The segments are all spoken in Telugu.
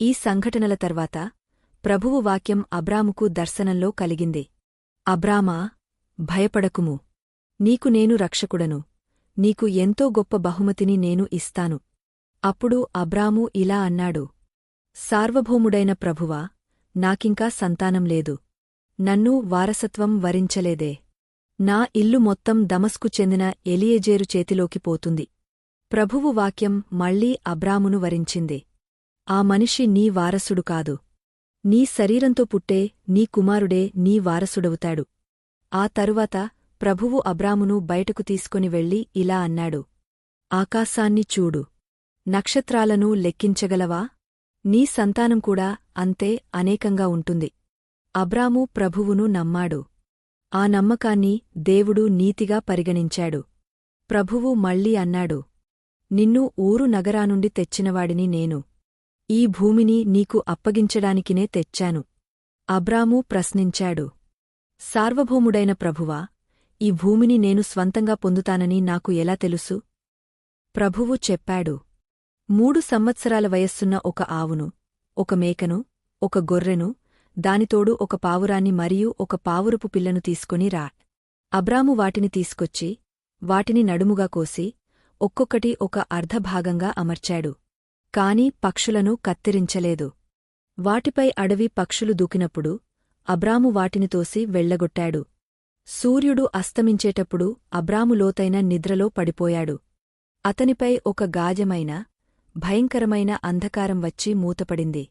ఈ సంఘటనల తర్వాత ప్రభువు వాక్యం అబ్రాముకు దర్శనంలో కలిగింది. అబ్రామా భయపడకుము. నీకు నేను రక్షకుడను. నీకు ఎంతో గొప్ప బహుమతిని నేను ఇస్తాను. అప్పుడు అబ్రాము ఇలా అన్నాడు. సార్వభౌముడైన ప్రభువా నాకింకా సంతానం లేదు. నన్ను వారసత్వం వరించలేదే. నా ఇల్లు మొత్తం దమస్కు చెందిన ఎలియజేరు చేతిలోకి పోతుంది. ప్రభువు వాక్యం మళ్ళీ అబ్రామును వరించింది. ఆ మనిషి నీ వారసుడు కాదు. నీ శరీరంతో పుట్టే నీ కుమారుడే నీ వారసుడవుతాడు. ఆ తరువాత ప్రభువు అబ్రామును బయటకు తీసుకొని వెళ్ళి ఇలా అన్నాడు. ఆకాశాన్ని చూడు. నక్షత్రాలను లెక్కించగలవా? నీ సంతానం కూడా అంతే అనేకంగా ఉంటుంది. అబ్రాము ప్రభువును నమ్మాడు. ఆ నమ్మకాన్ని దేవుడు నీతిగా పరిగణించాడు. ప్రభువు మళ్ళీ అన్నాడు. నిన్ను ఊరు నగరానుండి తెచ్చినవాడిని నేను. ఈ భూమిని నీకు అప్పగించడానికినే తెచ్చాను. అబ్రాము ప్రశ్నించాడు. సార్వభౌముడైన ప్రభువా ఈ భూమిని నేను స్వంతంగా పొందుతానని నాకు ఎలా తెలుసు? ప్రభువు చెప్పాడు. మూడు సంవత్సరాల వయస్సున్న ఒక ఆవును ఒక మేకను ఒక గొర్రెను దానితోడు ఒక పావురాన్ని మరియు ఒక పావురపు పిల్లను తీసుకుని రా. అబ్రాము వాటిని తీసుకొచ్చి వాటిని నడుముగా కోసి ఒక్కొక్కటి ఒక అర్ధభాగంగా అమర్చాడు. కాని పక్షులను కత్తిరించలేదు. వాటిపై అడవి పక్షులు దూకినప్పుడు అబ్రాము వాటిని తోసి వెళ్ళగొట్టాడు సూర్యుడు అస్తమించేటప్పుడు అబ్రాము లోతైన నిద్రలో పడిపోయాడు. అతనిపై ఒక గాజమైన భయంకరమైన అంధకారం వచ్చి మూతపడింది.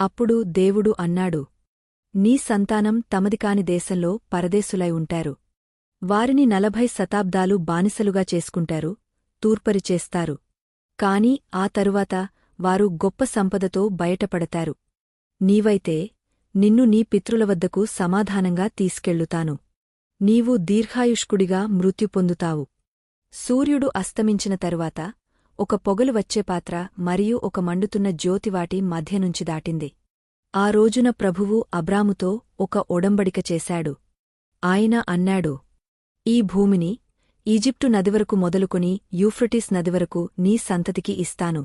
అప్పుడు దేవుడు అన్నాడు నీ సంతానం తమదికాని దేశంలో పరదేశులై ఉంటారు. వారిని నలభై శతాబ్దాలు బానిసలుగా చేసుకుంటారు తూర్పరిచేస్తారు. కాని ఆ తరువాత వారు గొప్ప సంపదతో బయటపడతారు. నీవైతే నిన్ను నీ పితృల వద్దకు సమాధానంగా తీసుకెళ్ళుతాను నీవు దీర్ఘాయుష్కుడిగా మృత్యు పొందుతావు. సూర్యుడు అస్తమించిన తరువాత ఒక పొగలు వచ్చే పాత్ర మరియు ఒక మండుతున్న జ్యోతివాటి మధ్యనుంచి దాటింది. ఆ రోజున ప్రభువు అబ్రాముతో ఒక ఒడంబడిక చేశాడు. ఆయన అన్నాడు ఈ భూమిని ఈజిప్టు నదివరకు మొదలుకొని యూఫ్రటిస్ నదివరకు నీ సంతతికి ఇస్తాను.